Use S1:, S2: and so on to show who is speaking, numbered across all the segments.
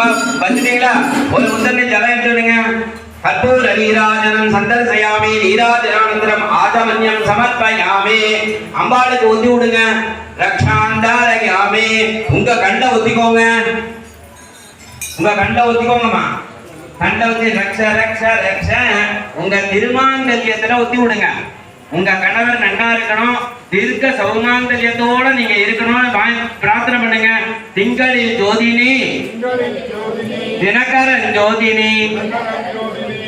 S1: அம்மா வந்துட்டீங்களா ஒரு முத்தண்ணி ஜலம் எடுத்துடுங்க கற்பூர நீராஜனம் சந்தர்சயாமி நீராஜனானந்தரம் ஆதமன்யம் சமர்ப்பயாமே. அம்பாளுக்கு ஊத்தி விடுங்க. ரக்ஷாந்தாரயாமி. உங்க கண்ட ஒத்திக்கோங்க உங்க கண்ட ஒத்திக்கோங்கம்மா கண்ட ஒத்தி ரக்ஷ ரக்ஷ ரக்ஷ. உங்க திருமாங்கல்யத்துல ஒத்தி விடுங்க. உங்க கணவர் நன்னா இருக்கணும். தீர்க்க சௌமாங்கல்யத்தோட நீங்க இருக்கணும். திங்களில் ஜோதினி. தினகரன் ஜோதினி.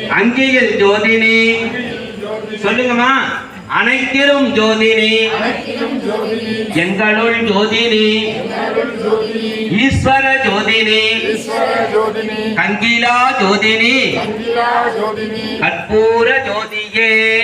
S1: அங்கியில் ஜோதினி. சொல்லுங்கம்மா. அனைத்திலும் ஜோதினி. எங்களுள் ஜோதினி. ஈஸ்வர ஜோதினி. கங்கிலா ஜோதினி. கற்பூர ஜோதியே.